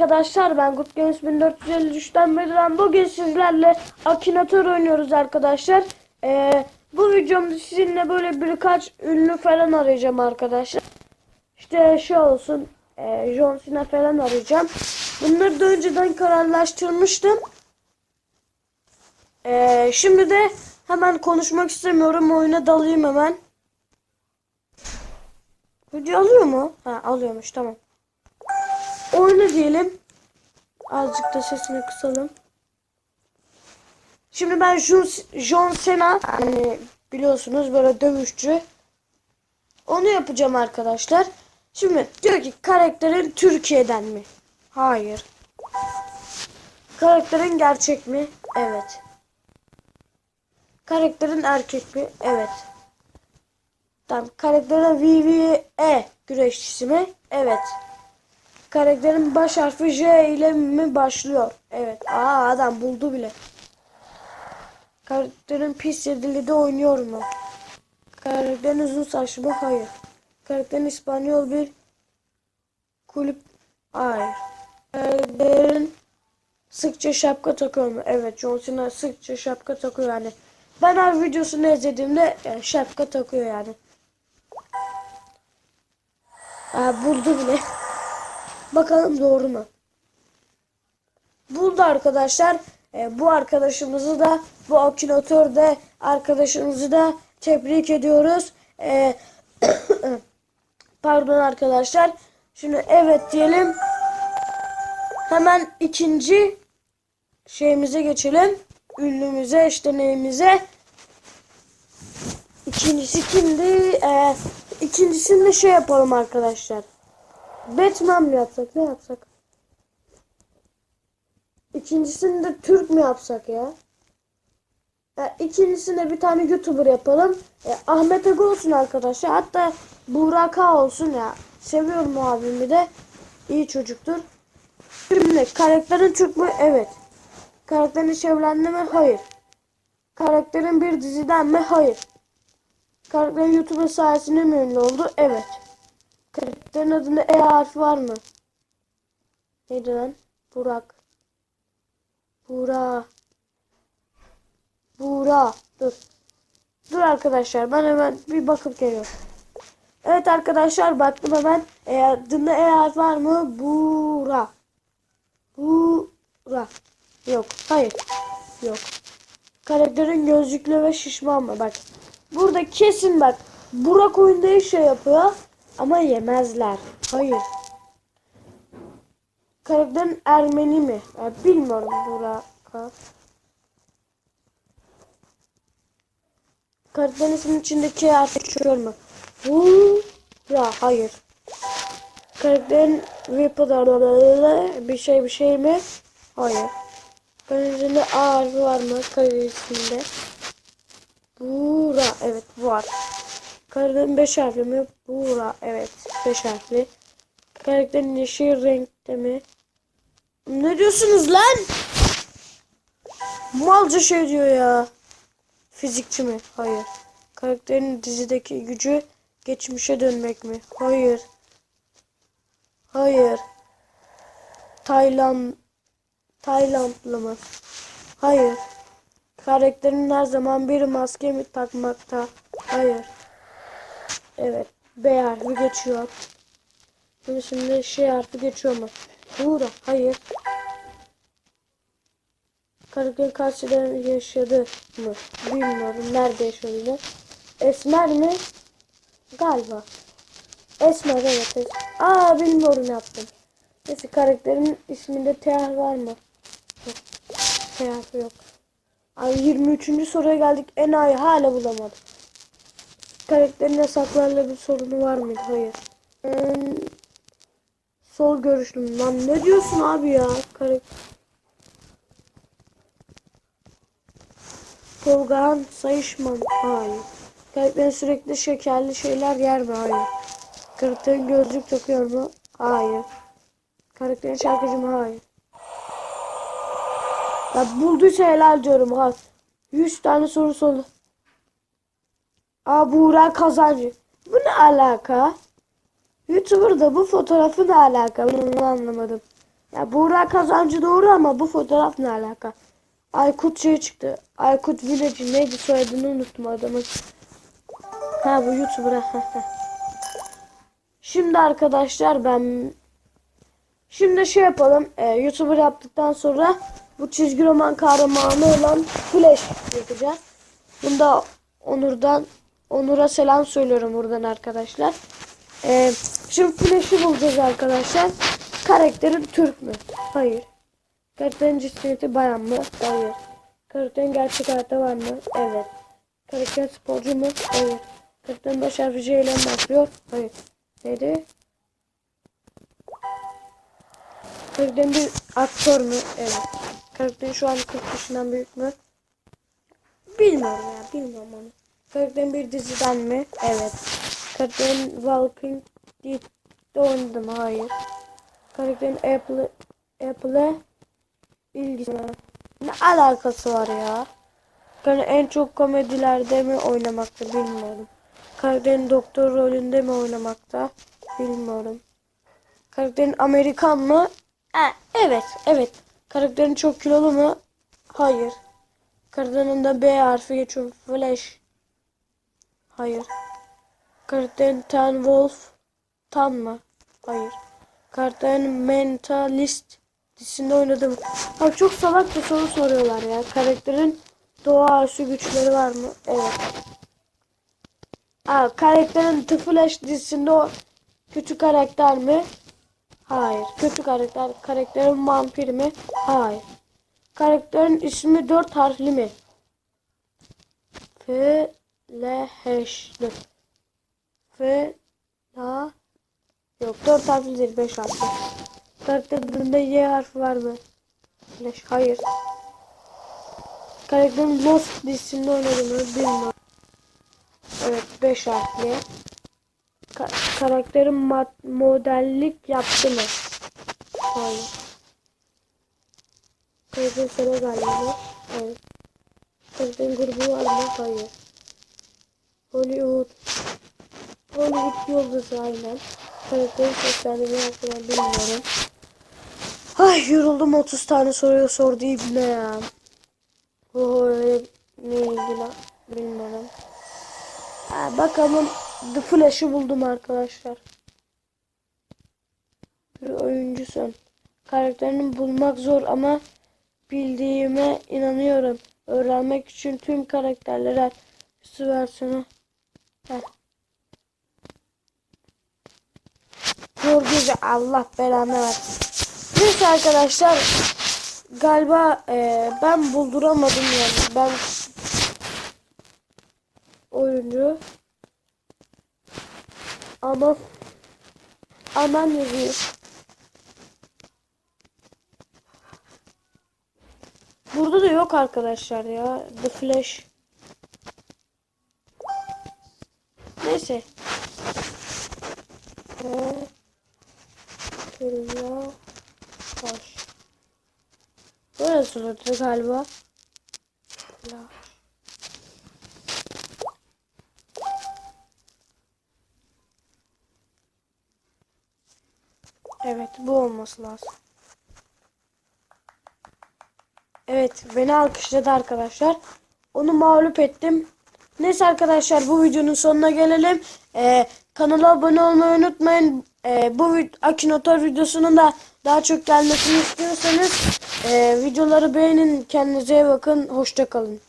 arkadaşlar ben Good Games 1453'ten Bedirhan. Bugün sizlerle Akinator oynuyoruz arkadaşlar. Ee, bu videomda sizinle böyle birkaç ünlü falan arayacağım arkadaşlar. İşte şey olsun e, John Cena falan arayacağım. Bunları da önceden kararlaştırmıştım. Ee, şimdi de hemen konuşmak istemiyorum. Oyuna dalayım hemen. Video alıyor mu? Ha alıyormuş tamam. Oyna diyelim. Azıcık da sesini kısalım. Şimdi ben John, John Cena hani biliyorsunuz böyle dövüşçü. Onu yapacağım arkadaşlar. Şimdi diyor ki karakterin Türkiye'den mi? Hayır. Karakterin gerçek mi? Evet. Karakterin erkek mi? Evet. Tamam. Karakterin WWE güreşçisi mi? Evet. Karakterin baş harfi J ile mi başlıyor? Evet. Aa adam buldu bile. Karakterin pis yedilide oynuyor mu? Karakterin uzun saçlı mı? Hayır. Karakterin İspanyol bir kulüp. Hayır. Karakterin sıkça şapka takıyor mu? Evet. John Cena sıkça şapka takıyor yani. Ben her videosunu izlediğimde yani şapka takıyor yani. Aa, buldu bile. Bakalım doğru mu? Buldu arkadaşlar. E, bu arkadaşımızı da bu akünatör de arkadaşımızı da tebrik ediyoruz. E, pardon arkadaşlar. Şimdi evet diyelim. Hemen ikinci şeyimize geçelim. Ünlümüze işte neyimize. İkincisi kimdi? Ee, ikincisini de şey yapalım arkadaşlar. Batman mi yapsak? Ne yapsak? İkincisini de Türk mü yapsak ya? E, ikincisine bir tane YouTuber yapalım. E, Ahmet Aga olsun arkadaşlar. Hatta Burak Ağa olsun ya. Seviyorum abimi de. İyi çocuktur. Şimdi karakterin Türk mü? Evet. Karakterin hiç evlendi mi? Hayır. Karakterin bir diziden mi? Hayır. Karakterin YouTuber sayesinde mi ünlü oldu? Evet. Karakterin adında E harfi var mı? Neydi lan? Burak. Burak. Burak. Dur. Dur arkadaşlar ben hemen bir bakıp geliyorum. Evet arkadaşlar baktım hemen. E, adında E harfi var mı? Burak. Burak. Yok. Hayır. Yok. Karakterin gözlüklü ve şişman mı? Bak. Burada kesin bak. Burak oyunda şey yapıyor. Ama yemezler. Hayır. Karakterin Ermeni mi? Ya bilmiyorum Burak. Karakterin isminin içindeki harfi şöyle mi? Burak. Hayır. Karakterin Whip'ı bir şey bir şey mi? Hayır. Kalecinde A harfi var mı? Kalecinde. Buğra. Evet var. Karakterin 5 harfli mi? Buğra. Evet 5 harfli. Karakterin yeşil renkte mi? Ne diyorsunuz lan? Malca şey diyor ya. Fizikçi mi? Hayır. Karakterin dizideki gücü geçmişe dönmek mi? Hayır. Hayır. Tayland Taylandlı mı? Hayır. Karakterin her zaman bir maske mi takmakta? Hayır. Evet. B harfi geçiyor. Şimdi şimdi şey harfi geçiyor mu? Buğra. Hayır. Kaç sene yaşadı mı? Bilmiyorum. Nerede yaşadı? Esmer mi? Galiba. Esmer evet. Esmer. Aa bilmiyorum yaptım. Neyse karakterin isminde T var mı? Yok. T yok. Ay 23. soruya geldik. En ay hala bulamadım. Karakterin yasaklarla bir sorunu var mıydı? Hayır. Hmm, sol görüşlüm. Lan ne diyorsun abi ya? Karakter. Tolgahan Sayışman. Hayır. Karakterin sürekli şekerli şeyler yer mi? Hayır. Karakterin gözlük takıyor mu? Hayır. Karakterin şarkıcı mı? Hayır. Ya bulduysa helal diyorum ha. 100 tane soru sordu. Aa Kazancı. Bu ne alaka? Youtuber'da bu fotoğrafı ne alaka? Ben onu anlamadım. Ya Buğra kazancı doğru ama bu fotoğraf ne alaka? Aykut şey çıktı. Aykut Village neydi soyadını unuttum adamın. Ha bu YouTuber. Şimdi arkadaşlar ben şimdi şey yapalım. E, YouTuber yaptıktan sonra bu çizgi roman kahramanı olan Flash yapacağız. Bunda Onur'dan Onur'a selam söylüyorum buradan arkadaşlar. E, şimdi Flash'ı bulacağız arkadaşlar. Karakterin Türk mü? Hayır. Karakterin cinsiyeti bayan mı? Hayır. Karakterin gerçek hayatta var mı? Evet. Karakter sporcu mu? Hayır. Karakterin baş harfi C ile başlıyor? Hayır. Neydi? Karakterin bir aktör mü? Evet. Karakterin şu an 40 yaşından büyük mü? Bilmiyorum ya. Bilmiyorum onu. Karakterin bir diziden mi? Evet. Karakterin Walking Dead'de oynadı mı? Hayır. Karakterin Apple Apple'e ilgisi mi? Ne alakası var ya? Yani en çok komedilerde mi oynamakta bilmiyorum. Karakterin doktor rolünde mi oynamakta bilmiyorum. Karakterin Amerikan mı? E, evet, evet. Karakterin çok kilolu mu? Hayır. Karakterin de B harfi geçiyor. Flash. Hayır. Karakterin Ten Wolf. Tan mı? Hayır. Karakterin Mentalist dizisinde oynadım. Bak çok salak bir soru soruyorlar ya. Karakterin doğaüstü güçleri var mı? Evet. Aa, karakterin The Flash dizisinde o kötü karakter mi? Hayır. Kötü karakter. Karakterin vampir mi? Hayır. Karakterin ismi dört harfli mi? F L H L F La Yok dört harfli değil beş harfli. Karakterinde Y harfi var mı? Flash. Hayır. Karakterin Lost dizisinde oynadı mı? Bilmiyorum. Evet 5 harfli. Ka- karakterin mat- modellik yaptı mı? Hayır. Karakterin Senegal mı? Evet. Karakterin grubu var mı? Hayır. Hollywood. Hollywood yıldızı aynen. Karakterin seslendirme yaptığını bilmiyorum. Ay yoruldum 30 tane soruyu sordu ibne ya. O öyle ne ilgili bilmiyorum. Ha, bakalım The Flash'ı buldum arkadaşlar. Bir oyuncusun. Karakterini bulmak zor ama bildiğime inanıyorum. Öğrenmek için tüm karakterlere üstü versiyonu. Heh. Güzel. Allah belanı versin. Neyse arkadaşlar galiba e, ben bulduramadım yani ben oyuncu ama aman yazıyor. Burada da yok arkadaşlar ya The Flash. Neyse. Ee, Kırmızı Taş. Böyle sınırdı galiba. Flash. Evet bu olması lazım. Evet beni alkışladı arkadaşlar. Onu mağlup ettim. Neyse arkadaşlar bu videonun sonuna gelelim. Ee, kanala abone olmayı unutmayın. Ee, bu Akinotor videosunun da daha çok gelmesini istiyorsanız e, videoları beğenin. Kendinize iyi bakın. Hoşça kalın.